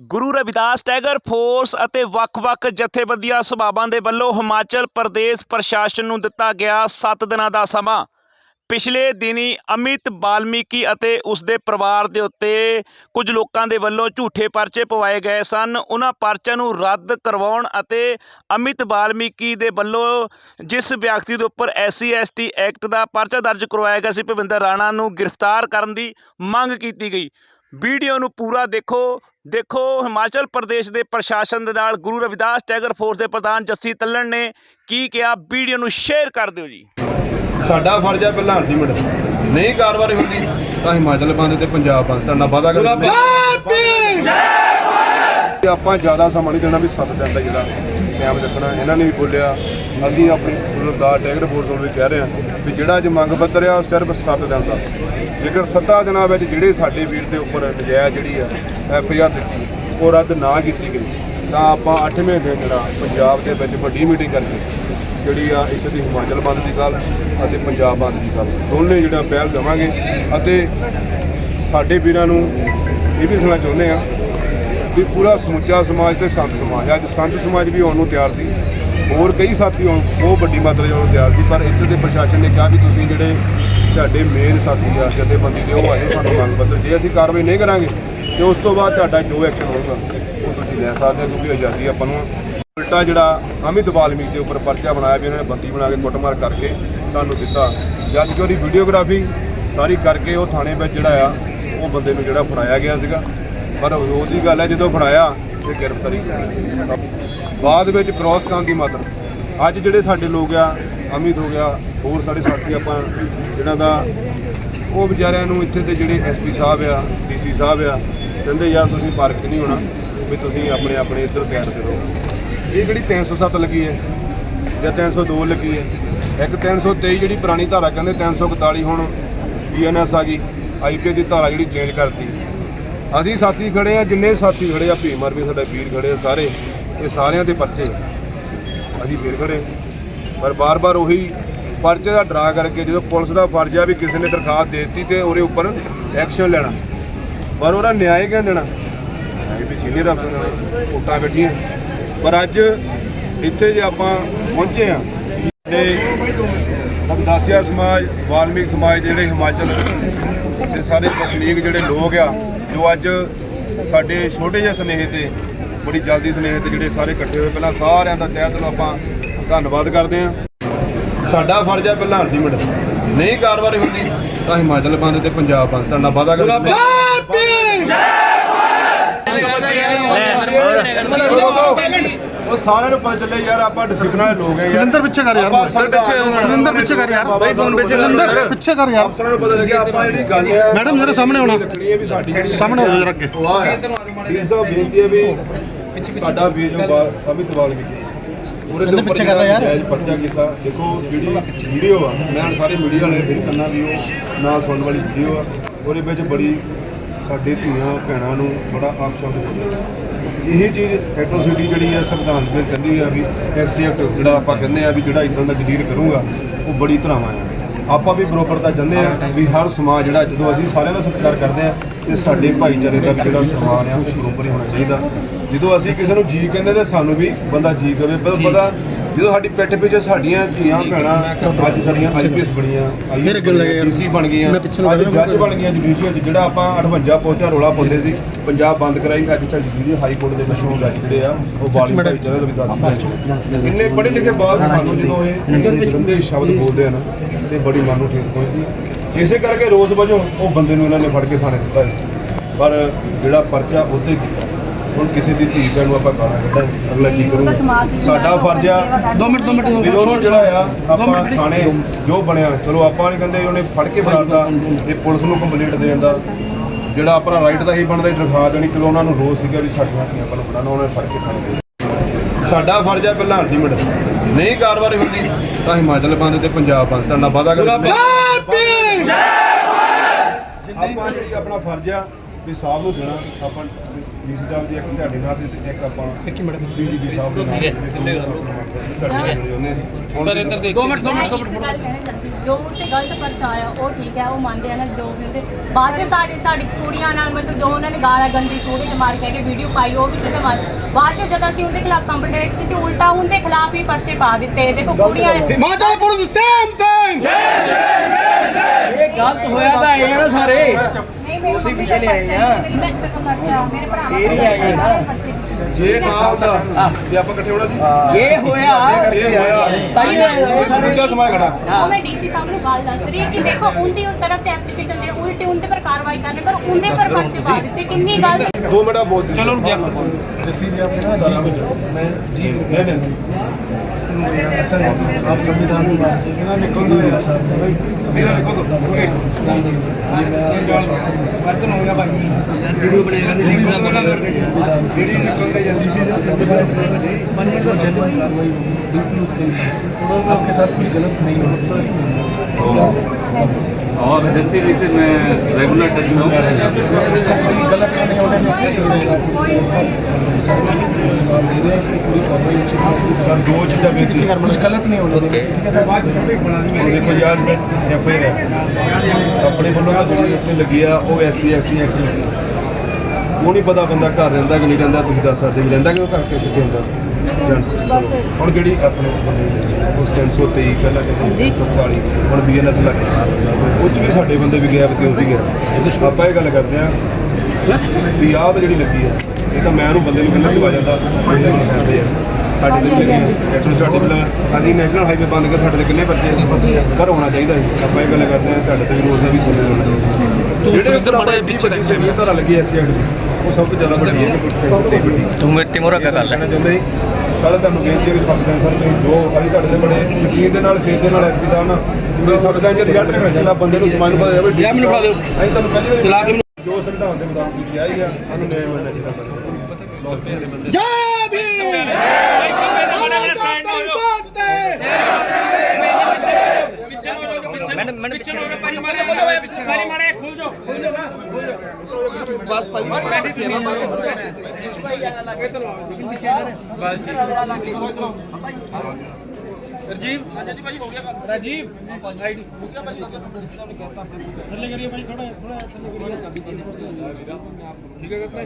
Guru Ravidas tiger force ਅਤੇ ਵੱਖ-ਵੱਖ ਜਥੇਬੰਦੀਆਂ ਸਭਾਵਾਂ ਦੇ ਵੱਲੋਂ ਹਿਮਾਚਲ ਪ੍ਰਦੇਸ਼ ਪ੍ਰਸ਼ਾਸਨ ਨੂੰ ਦਿੱਤਾ ਗਿਆ 7 ਦਿਨਾਂ ਦਾ ਸਮਾਂ। ਪਿਛਲੇ ਦਿਨੀ ਅਮਿਤ ਬਾਲਮੀਕੀ ਅਤੇ ਉਸ ਦੇ ਪਰਿਵਾਰ ਦੇ ਉੱਤੇ ਕੁਝ ਲੋਕਾਂ ਦੇ ਵੱਲੋਂ ਝੂਠੇ ਪਰਚੇ ਪਵਾਏ ਗਏ ਸਨ। ਉਹਨਾਂ ਪਰਚਿਆਂ ਨੂੰ ਰੱਦ ਕਰਵਾਉਣ ਅਤੇ ਅਮਿਤ ਬਾਲਮੀਕੀ ਦੇ ਵੱਲੋਂ ਜਿਸ ਵਿਅਕਤੀ ਦੇ ਉੱਪਰ ਐਸਸੀ ਐਸਟੀ ਐਕਟ ਦਾ ਪਰਚਾ ਦਰਜ ਕਰਵਾਇਆ ਗਿਆ ਸੀ, ਭਵਿੰਦਰ ਰਾਣਾ ਨੂੰ ਗ੍ਰਿਫਤਾਰ ਕਰਨ ਦੀ ਮੰਗ ਕੀਤੀ ਗਈ। ਵੀਡੀਓ ਨੂੰ ਪੂਰਾ ਦੇਖੋ। ਦੇਖੋ ਹਿਮਾਚਲ ਪ੍ਰਦੇਸ਼ ਦੇ ਪ੍ਰਸ਼ਾਸਨ ਦੇ ਨਾਲ ਗੁਰੂ ਰਵਿਦਾਸ ਟੈਗਰ ਫੋਰਸ ਦੇ ਪ੍ਰਧਾਨ ਜੱਸੀ ਤੱਲਣ ਨੇ ਕੀ ਕਿਹਾ? ਵੀਡੀਓ ਨੂੰ ਸ਼ੇਅਰ ਕਰ ਦਿਓ ਜੀ। ਸਾਡਾ ਫਰਜ਼ ਹੈ ਪਹਿਲਾਂ ਹਲਦੀ ਮਿੰਟ ਨਹੀਂ ਕਾਰਵਾਈ ਹੁੰਦੀ ਤਾਂ ਹਿਮਾਚਲ ਬੰਦ ਤੇ ਪੰਜਾਬ ਬੰਦ। ਤੁਹਾਡਾ ਵਾਦਾ ਕਰ ਤੇ ਆਪਾਂ ਜ਼ਿਆਦਾ ਸਮਾਂ ਨਹੀਂ ਦੇਣਾ ਵੀ 7 ਦਿਨ ਦਾ ਜਿਹੜਾ ਟਾਈਮ ਰੱਖਣਾ ਇਹਨਾਂ ਨੇ ਵੀ ਬੋਲਿਆ। ਅਸੀਂ ਆਪਣੀ ਗੁਰਦਾਰ ਟੈਗਰ ਫੋਰਸ ਨੂੰ ਕਹਿ ਰਹੇ ਹਾਂ ਵੀ ਜਿਹੜਾ ਅੱਜ ਮੰਗ ਪੱਤਰ ਆ ਉਹ ਸਿਰਫ 7 ਦਿਨ ਦਾ। ਜੇਕਰ 7 ਦਿਨਾਂ ਵਿੱਚ ਜਿਹੜੇ ਸਾਡੇ ਵੀਰ ਦੇ ਉੱਪਰ ਨਜਾਇਜ਼ ਜਿਹੜੀ ਆ ਐਫ ਦਿੱਤੀ ਉਹ ਰੱਦ ਨਾ ਕੀਤੀ ਗਈ, ਤਾਂ ਆਪਾਂ 8ਵੇਂ ਦਿਨ ਜਿਹੜਾ ਪੰਜਾਬ ਦੇ ਵਿੱਚ ਵੱਡੀ ਮੀਟਿੰਗ ਕਰਕੇ ਜਿਹੜੀ ਆ ਇੱਥੇ ਦੀ ਹਿਮਾਚਲ ਬੰਦ ਦੀ ਗੱਲ ਅਤੇ ਪੰਜਾਬ ਬੰਦ ਦੀ ਗੱਲ ਦੋਨੇ ਜਿਹੜਾ ਪਹਿਲ ਦੇਵਾਂਗੇ ਅਤੇ ਸਾਡੇ ਵੀਰਾਂ ਨੂੰ ਇਹ ਵੀ ਸੁਣਨਾ ਚਾਹੁੰਦੇ ਆ ਵੀ ਪੂਰਾ ਸਮੁੱਚਾ ਸਮਾਜ ਤੇ ਸੰਤ ਸਮਾਜ, ਅੱਜ ਸੰਤ ਸਮਾਜ ਵੀ ਆਉਣ ਨੂੰ ਤਿਆਰ ਸੀ। ਹੋਰ ਕਈ ਸਾਥੀ ਆਉਣ ਬਹੁਤ ਵੱਡੀ ਮਾਤਰਾ 'ਚ ਤਿਆਰ ਸੀ, ਪਰ ਇੱਥੇ ਦੇ ਪ੍ਰਸ਼ਾਸਨ ਨੇ ਕਿਹਾ ਵੀ ਤੁਸੀਂ ਜਿਹੜੇ ਤੁਹਾਡੇ ਮੇਨ ਸਾਥੀ ਆ, ਜਥੇਬੰਦੀ ਦੇ, ਉਹ ਆਏ ਸਾਨੂੰ ਮੰਗ ਪੱਤਰ ਜੇ ਅਸੀਂ ਕਾਰਵਾਈ ਨਹੀਂ ਕਰਾਂਗੇ, ਤੇ ਉਸ ਤੋਂ ਬਾਅਦ ਤੁਹਾਡਾ ਜੋ ਐਕਸ਼ਨ ਹੋਊਗਾ, ਉਹ ਤੁਸੀਂ ਲੈ ਸਕਦੇ ਹੋ, ਕਿਉਂਕਿ ਆਜ਼ਾਦੀ ਆਪਾਂ ਨੂੰ ਉਲਟਾ ਜਿਹੜਾ ਅਮਿਤ ਵਾਲਮੀਕ ਦੇ ਉੱਪਰ ਪਰਚਾ ਬਣਾਇਆ ਵੀ ਉਹਨਾਂ ਨੇ ਬੰਦੀ ਬਣਾ ਕੇ ਕੁੱਟਮਾਰ ਕਰਕੇ ਸਾਨੂੰ ਦਿੱਤਾ। ਜਦ ਕਿ ਉਹਦੀ ਵੀਡੀਓਗ੍ਰਾਫੀ ਸਾਰੀ ਕਰਕੇ ਉਹ ਥਾਣੇ ਵਿੱਚ ਜਿਹੜਾ ਆ, ਉਹ ਬੰਦੇ ਨੂੰ ਜਿਹੜਾ ਫੜਾਇਆ ਗਿਆ ਸੀਗਾ। ਪਰ ਉਹਦੀ ਗੱਲ ਹੈ, ਜਦੋਂ ਫੜਾਇਆ, ਤੇ ਗ੍ਰਿਫਤਾਰੀ ਕੀਤੀ। ਬਾਅਦ ਵਿੱਚ ਕ੍ਰਾਸ ਕਰਨ ਦੀ ਮਾਤਰ। ਅੱਜ ਜਿਹੜੇ ਸਾਡੇ ਲੋਕ ਆ, ਅਮਿਤ ਹੋ ਗਿਆ, ਹੋਰ ਸਾਡੇ ਸਾਥੀ ਆਪਾਂ ਜਿਹਨਾਂ ਦਾ ਉਹ ਵਿਚਾਰਿਆਂ ਨੂੰ ਇੱਥੇ ਦੇ ਜਿਹੜੇ ਐਸਪੀ ਸਾਹਿਬ ਆ ਡੀਸੀ ਸਾਹਿਬ ਆ, ਕਹਿੰਦੇ ਯਾਰ ਤੁਸੀਂ ਪਾਰਕ 'ਚ ਨਹੀਂ ਹੋਣਾ, ਵੀ ਤੁਸੀਂ ਆਪਣੇ ਆਪਣੇ ਇੱਧਰ ਸਾਈਡ ਤੇ ਰਹੋ। ਇਹ ਜਿਹੜੀ 307 ਲੱਗੀ ਹੈ, ਜਾਂ 302 ਲੱਗੀ ਹੈ, ਇੱਕ 323 ਜਿਹੜੀ ਪੁਰਾਣੀ ਧਾਰਾ ਕਹਿੰਦੇ 341 ਹੁਣ ਬੀਐਨਐਸ ਆ ਗਈ ਆਈਪੀਏ ਦੀ ਧਾਰਾ ਜਿਹੜੀ ਚੇਂਜ ਕਰਤੀ। ਅਸੀਂ ਸਾਥੀ ਖੜੇ ਆ, ਜਿੰਨੇ ਸਾਥੀ ਖੜੇ ਆ ਭੀਮਰ ਵੀ ਸਾਡਾ ਵੀਰ ਖੜੇ ਆ ਸਾਰੇ। ਇਹ ਸਾਰਿਆਂ ਦੇ ਪਰਚੇ ਅਸੀਂ ਵੀਰ ਖੜੇ ਪਰ ਬਾਰ-ਬਾਰ ਉਹੀ ਪਰਚੇ ਦਾ ਡਰਾ ਕਰਕੇ ਜਦੋਂ ਪੁਲਿਸ ਦਾ ਫਰਜ਼ ਆ ਵੀ ਕਿਸੇ ਨੇ ਦਰਖਾਸਤ ਦੇ ਦਿੱਤੀ ਤੇ ਉਹਦੇ ਉੱਪਰ ਐਕਸ਼ਨ ਲੈਣਾ। ਪਰ ਉਹਦਾ ਨਿਆਂ ਕਿਉਂ ਦੇਣਾ। ਇਹ ਵੀ ਸੀਨੀਅਰ ਅਫਸਰ ਨੇ ਬੈਠੀਆਂ ਪਰ ਅੱਜ ਇੱਥੇ ਜੇ ਆਪਾਂ ਪਹੁੰਚੇ ਆ ਤੇ ਰਵਿਦਾਸੀਆ ਸਮਾਜ, ਵਾਲਮੀਕ ਸਮਾਜ ਜਿਹੜੇ ਹਿਮਾਚਲ ਦੇ ਸਾਰੇ ਵਸਨੀਕ ਜਿਹੜੇ ਲੋਕ ਆ, ਜੋ ਅੱਜ ਸਾਡੇ ਛੋਟੇ ਜਿਹੇ ਸੁਨੇਹੇ ਤੇ ਬੜੀ ਜਲਦੀ ਸੁਨੇਹੇ ਤੇ ਜਿਹੜੇ ਸਾਰੇ ਇਕੱਠੇ ਹੋਏ। ਪਹਿਲਾਂ ਸਾਰਿਆਂ ਦਾ ਤਹਿ ਦਿਲੋਂ ਆਪਾਂ ਧੰਨਵਾਦ ਕਰਦੇ ਆ ਸਾਡਾ ਫਰਜ਼ ਹੈ ਪਹਿਲਾਂ ਹਲਦੀ ਮਿੰਟ ਨਹੀਂ ਕਾਰਵਾਈ ਹੁੰਦੀ ਤਾਂ ਹਿਮਾਚਲ ਬੰਦ ਤੇ ਪੰਜਾਬ ਬੰਦ। ਤੁਹਾਡਾ ਵਾਦਾ ਕਰ ਉਹ ਸਾਰਿਆਂ ਨੂੰ ਪਤਾ ਚੱਲੇ ਯਾਰ ਆਪਾਂ ਡਿਸਪਲਿਨ ਵਾਲੇ ਲੋਕ ਆ। ਯਾਰ ਜਲੰਧਰ ਪਿੱਛੇ ਕਰ ਯਾਰ। ਜਲੰਧਰ ਪਿੱਛੇ ਕਰ ਯਾਰ। ਬਾਬਾ ਸਾਹਿਬ ਨੂੰ ਜਲੰਧਰ ਪਿੱਛੇ ਕਰ ਯਾਰ। ਅਫਸਰਾਂ ਨੂੰ ਪਤਾ ਲੱਗਿਆ ਆਪਾਂ ਜਿਹੜੀ ਗੱਲ ਹੈ ਮੈਡਮ ਜਰਾ ਸਾਹਮਣੇ ਆਉਣਾ। ਹੈ ਸਾਹਮਣੇ ਹੋ। ਜਰਾ ਅੱਗੇ। ਵਾਹ ਹੈ। ਇਸ ਦਾ ਬੇਨਤੀ ਹੈ ਵੀ ਸਾਡਾ ਵੀਰ ਬਾਲ ਅਮਿਤ ਬਾਲ ਵੀ ਉਹਦੇ ਦੇ ਪਿੱਛੇ ਕਰ ਯਾਰ। ਪਰਚਾ ਕੀਤਾ ਦੇਖੋ ਜਿਹੜੀ ਵੀਡੀਓ ਆ ਮੈਂ ਹੁਣ ਸਾਰੇ ਮੀਡੀਆ ਵਾਲੇ ਸਿਰ ਕੰਨਾ ਵੀ ਉਹ ਨਾਲ ਸੁਣਨ ਵਾਲੀ ਵੀਡੀਓ ਆ ਉਹਦੇ ਵਿੱਚ ਬੜੀ ਸਾਡੇ ਧੀਆਂ ਭੈਣਾਂ ਨੂੰ ਬੜਾ ਆਪਸ਼ਬਦ ਬੋਲਿਆ ਇਹ ਚੀਜ਼ ਐਟਰੋਸਿਟੀ ਜਿਹੜੀ ਹੈ ਸੰਵਿਧਾਨ ਵਿੱਚ ਕਹਿੰਦੀ ਆ ਵੀ ਐਕਸੈਪਟ ਜਿਹੜਾ ਆਪਾਂ ਕਹਿੰਦੇ ਆ ਵੀ ਜਿਹੜਾ ਇਦਾਂ ਦਾ ਜਲੀਲ ਕਰੂਗਾ ਉਹ ਬੜੀ ਧਰਾਵਾਂ ਆ। ਆਪਾਂ ਵੀ ਬਰੋਬਰ ਤਾਂ ਚਾਹੁੰਦੇ ਆ ਵੀ ਹਰ ਸਮਾਜ ਜਿਹੜਾ ਜਦੋਂ ਅਸੀਂ ਸਾਰਿਆਂ ਦਾ ਸਤਿਕਾਰ ਕਰਦੇ ਆ ਤੇ ਸਾਡੇ ਭਾਈਚਾਰੇ ਦਾ ਵੀ ਜਿਹੜਾ ਸਮਾਨ ਆ ਉਹ ਬਰੋਬਰ ਹੀ ਹੋਣਾ ਚਾਹੀਦਾ। ਜਦੋਂ ਅਸੀਂ ਕਿਸੇ ਨੂੰ ਜੀ ਕਹਿੰਦੇ ਤੇ ਸਾਨੂੰ ਵੀ ਬੰਦਾ ਜੀ ਕਵੇ ਪਰ ਪਤਾ ਜਦੋਂ ਸਾਡੀ ਪਿੱਠ ਪਿੱਛੇ ਸਾਡੀਆਂ ਧੀਆਂ ਭੈਣਾਂ ਅੱਜ ਸਾਡੀਆਂ ਆਈਪੀਐਸ ਬਣੀਆਂ ਆਈਪੀਐਸ ਬਣ ਗਈਆਂ। ਅੱਜ ਜੱਜ ਬਣ ਗਈਆਂ ਜੁਡੀਸ਼ੀਅਲ ਜਿਹੜਾ ਆਪਾਂ 58 ਪੋਸਟਾਂ ਰੋਲਾ ਪਾਉਂਦੇ ਸੀ ਪੰਜਾਬ ਬੰਦ ਕਰਾਈ ਅੱਜ ਸਾਡੀ ਜਿਹੜੀ ਹਾਈ ਕੋਰਟ ਦੇ ਮਸ਼ਹੂਰ ਜੱਜ ਜਿਹੜੇ ਆ ਉਹ ਬਾਲੀ ਭਾਈਚਾਰੇ ਦਾ ਵੀ ਦੱਸਦੇ ਇੰਨੇ ਪੜ੍ਹੇ ਲਿਖੇ ਬਾਅਦ ਸਾਨੂੰ ਜਦੋਂ ਇਹ ਗੰਦੇ ਸ਼ਬਦ ਬੋਲਦੇ ਆ ਨਾ ਤੇ ਬੜੀ ਮਨ ਨੂੰ ਠੇਸ ਪਹੁੰਚਦੀ। ਇਸੇ ਕਰਕੇ ਰੋਜ਼ ਵਜੋਂ ਉਹ ਬੰਦੇ ਨੂੰ ਇਹਨਾਂ ਨੇ ਫੜ ਕੇ ਥਾਣੇ ਦਿੱਤਾ। ਪਰ ਜਿਹੜਾ ਪਰਚਾ ਉਹਦੇ ਕੀਤਾ। ਹੁਣ ਕਿਸੇ ਦੀ ਧੀ ਭੈਣ ਨੂੰ ਆਪਾਂ ਗਾਲਾਂ ਕੱਢਾਂਗੇ। ਅਗਲਾ ਕੀ ਕਰੂਗਾ? ਸਾਡਾ ਫਰਜ਼ ਆ 2 ਮਿੰਟ 2 ਮਿੰਟ ਵੀਰੋ ਨੂੰ ਜਿਹੜਾ ਆ ਆਪਾਂ ਥਾਣੇ ਜੋ ਬਣਿਆ ਚਲੋ ਆਪਾਂ ਨਹੀਂ ਕਹਿੰਦੇ ਉਹਨੇ ਫੜ ਕੇ ਫੜਾਤਾ ਇਹ ਪੁਲਿਸ ਨੂੰ ਕੰਪਲੀਟ ਦੇ। ਦਿੰਦਾ ਜਿਹੜਾ ਆਪਣਾ ਰਾਈਟ ਦਾ ਹੀ ਬਣਦਾ ਦਰਖਾਸਤ ਦੇਣੀ ਚਲੋ ਉਹਨਾਂ ਨੂੰ ਰੋਸ ਸੀਗਾ ਵੀ ਸਾਡੀਆਂ ਧੀਆਂ ਆਪਾਂ ਨੂੰ ਫੜਾਉਣਾ ਉਹਨੇ ਫੜ ਕੇ ਦੇ ਸਾਡਾ ਫਰਜ਼ ਹੈ ਪਹਿਲਾਂ ਹਲਦੀ ਮਿੰਟ। ਨਹੀਂ ਕਾਰਵਾਈ ਹੁੰਦੀ ਤਾਂ ਹਿਮਾਚਲ ਬੰਦ ਤੇ ਪੰਜਾਬ ਬੰਦ ਤੁਹਾਡਾ ਵਾਦਾ ਕਰ। ਆਪਾਂ ਜਿਹੜੀ ਆਪਣਾ ਫਰਜ਼ ਆ ਵੀ ਸਾਹਿਬ ਨੂੰ ਦੇਣਾ ਆਪਾਂ ਡੀਸੀ ਸਾਹਿਬ ਦੀ ਇੱਕ ਤੁਹਾਡੇ ਨਾਲ ਤੇ ਇੱਕ ਆਪਾਂ ਇੱਕ ਮਿੰਟ ਪਿੱਛੇ ਡੀਸੀ ਸਾਹਿਬ ਦੇ ਨਾਲ ਸਰ ਇੱਧਰ ਦੇਖ। ਦੋ ਮਿੰਟ ਦੋ ਮਿੰਟ ਦੋ ਮਿੰਟ ਗੱਲ ਕਹਿਣਾ ਚਾਹੁੰਦੀ ਜੋ ਤੇ ਗਲਤ ਪਰਚਾ ਆਇਆ ਉਹ ਠੀਕ ਹੈ ਉਹ ਮੰਨਦੇ ਆ ਨਾ ਜੋ ਵੀ ਉਹਦੇ। ਬਾਅਦ ਚ ਸਾਡੀ ਸਾਡੀ ਕੁੜੀਆਂ ਨਾਲ ਮਤਲਬ ਜੋ ਉਹਨਾਂ ਨੇ ਗਾਲਾਂ ਗੰਦੀ ਚੂੜੇ ਚ ਮਾਰ ਕੇ ਵੀਡੀਓ ਪਾਈ ਉਹ ਵੀ ਹੈ ਮਾਰ ਬਾਅਦ ਚ ਜਦੋਂ ਅਸੀਂ ਉਹਦੇ ਖਿਲਾਫ ਕੰਪਲੇਂਟ ਕੀਤੀ ਉਲਟਾ ਉਹਦੇ ਖਿਲਾਫ ਹੀ ਪਰਚੇ ਪਾ ਦਿੱਤੇ। ਦੇਖੋ ਕੁੜੀਆਂ ਨੇ ਹਿਮਾਚਲ ਪੁਲਿਸ ਸੇਮ ਸੇਮ। ਇਹ ਗਲਤ ਹੋਇਆ ਤਾਂ ਆ ਨਾ ਸਾਰੇ। ਤੁਸੀਂ ਪਿੱਛੇ ਲੈ ਆਏ ਆ। ਮੇਰੇ ਭਰਾ ਫੇਰ ਹੀ ਆਏ ਨਾ ਜੇ ਨਾ ਹੁੰਦਾ ਤੇ ਆਪਾਂ ਇਕੱਠੇ ਹੋਣਾ ਸੀ ਜੇ ਹੋਇਆ ਜੇ ਹੋਇਆ ਤਾਂ ਹੀ ਹੋਇਆ। ਇਸ ਮੁੱਦਾ ਸਮਾਂ ਖੜਾ ਉਹ ਮੈਂ ਡੀਸੀ ਸਾਹਿਬ ਨੂੰ ਗੱਲ ਦੱਸ ਰਹੀ ਹਾਂ ਕਿ ਦੇਖੋ ਉਹਦੀ ਉਸ ਤਰਫ ਤੇ ਐਪਲੀਕੇਸ਼ਨ ਦੇ ਉਲਟੇ ਉਹਦੇ ਪਰ ਕਾਰਵਾਈ ਕਰਨੀ ਪਰ ਉਹਦੇ ਪਰ ਪਰਚੇ ਪਾ ਦਿੱਤੇ। ਕਿੰਨੀ ਗੱਲ ਦੋ ਮਿੰਟ ਬੋਲ ਚਲੋ ਹੁਣ ਜੱਸੀ ਜੀ ਆਪਣਾ ਜੀ ਮੈਂ ਜੀ ਨਹੀਂ ਨਹੀਂ। ऐसा आप संविधान की बात जो जनरल कार्रवाई होगी बिल्कुल उसके हिसाब से आपके साथ कुछ गलत नहीं होगा और जैसे जैसे मैं रेगुलर टच में हूँ कोई गलत नहीं होने देंगे आप दे रहे हैं इसकी पूरी कार्रवाई उचित है ਸਰ ਦੋ ਚੀਜ਼ਾਂ ਬੇਨਤੀ कुछ गलत नहीं होने देंगे किसी के साथ ਹੁਣ ਦੇਖੋ ਯਾਰ ਐਫ ਆਈ ਆਰ ਆਪਣੇ ਵੱਲੋਂ ਤਾਂ ਜਿਹੜੀ ਉੱਤੇ ਲੱਗੀ ਆ ਉਹ ਐਸਸੀ ਐਸਸੀ ਐਕਟ ਲੱਗੀ ਉਹ ਨਹੀਂ ਪਤਾ ਬੰਦਾ ਘਰ ਰਹਿੰਦਾ ਕਿ ਨਹੀਂ ਰਹਿੰਦਾ ਤੁਸੀਂ ਦੱਸ ਸਕਦੇ ਵੀ ਰਹਿੰਦਾ ਕਿ ਉਹ ਘਰ ਕੇ ਕਿੱਥੇ ਹੁੰਦਾ ਜਾਣ। ਹੁਣ ਜਿਹੜੀ ਆਪਣੇ ਬੰਦੇ ਨੇ, ਉਹ 323 ਪਹਿਲਾਂ ਕਹਿੰਦੇ 140 ਹੁਣ ਬੀਐਨਐਸ ਲੱਗ ਉਹ 'ਚ ਵੀ ਸਾਡੇ ਬੰਦੇ ਵੀ ਗਿਆ ਤੇ ਉਹ ਵੀ ਗਿਆ ਆਪਾਂ ਇਹ ਗੱਲ ਕਰਦੇ ਆ ਵੀ ਆਹ ਤਾਂ ਜਿਹੜੀ ਲੱਗੀ ਆ ਇਹ ਤਾਂ ਮੈਂ ਉਹਨੂੰ ਬੰਦੇ ਨੂੰ ਕਹਿੰਦਾ ਕਿ ਵਾ ਜਾਂਦਾ ਬੰਦੇ ਨੂੰ ਪੈਸੇ ਆ। ਸਾਡੇ ਤੇ ਲੱਗੀ ਸਾਡੇ ਪਹਿਲਾਂ ਅਸੀਂ ਨੈਸ਼ਨਲ ਹਾਈਵੇ ਬੰਦ ਕਰ ਸਾਡੇ ਤੇ ਕਿੰਨੇ ਬੱਚੇ ਪਰ ਹੋਣਾ ਚਾਹੀਦਾ ਸੀ। ਆਪਾਂ ਇਹ ਗੱਲ ਕਰਦੇ ਆ ਤੁਹਾਡੇ ਤੇ ਵੀ ਰੋਜ਼ ਦਾ ਵੀ ਬੰਦੇ ਹੋਣਾ ਚਾਹੀਦਾ ਜਿਹੜੇ ਉੱਧਰ ਮਾੜੇ ਵਿੱਚ ਬੱਚੇ ਸੇਵੀਆਂ ਧਾਰਾ ਲੱਗੀ ਐਸੀ ਐਕਟ ਦੀ ਉਹ ਸਭ ਤੋਂ ਜ਼ਿਆਦਾ ਵੱਡੀ ਹੈ ਕਿ ਵੱਡੀ ਤੂੰ ਮਿੱਟੀ ਮੋਰਾ ਕਾ ਗੱਲ ਪਹਿਲਾਂ ਤੁਹਾਨੂੰ ਬੇਨਤੀ ਹੈ ਕਿ ਸਬਦਾਂ ਸਰ ਤੁਸੀਂ ਜੋ ਅਸੀਂ ਤੁਹਾਡੇ ਦੇ ਬੜੇ ਯਕੀਨ ਦੇ ਨਾਲ ਖੇਤ ਦੇ ਨਾਲ ਐਸਪੀ ਸਾਹਿਬ ਨਾਲ ਜੁੜੇ ਸਬਦਾਂ ਜੇ ਰਿਜ਼ਲਟ ਮਿਲ ਜਾਂਦਾ ਬੰਦੇ ਨੂੰ ਸਮਾਨ ਪਤਾ ਜਾਵੇ ਲਿਆ ਮੈਨੂੰ ਫੜਾ ਦਿਓ। ਅਸੀਂ ਤੁਹਾਨੂੰ ਪਹਿਲੀ ਵਾਰ ਚਲਾ ਕੇ ਜੋ ਸੰਵਿਧਾਨ ਦੇ ਮੁਤਾਬਕ ਕੀਤੀ ਆਈ ਆ ਸਾਨੂੰ ਨਿਆਂ ਮਿਲਣਾ ਚਾਹੀਦਾ ਜੈ। ਰਾਜੀਵ ਬਸ ਭਾਜੀ ਰਜੀਵ? ਹੋ ਗਿਆ ਰਜੀਵ? ਆਈਡੀ ਹੋ ਗਿਆ ਭਾਜੀ ਥੱਲੇ ਕਰੀਏ ਭਾਜੀ ਥੋੜਾ ਥੋੜਾ ਥੱਲੇ ਕਰੀਏ। ਠੀਕ ਹੈ ਕਿਤਨਾ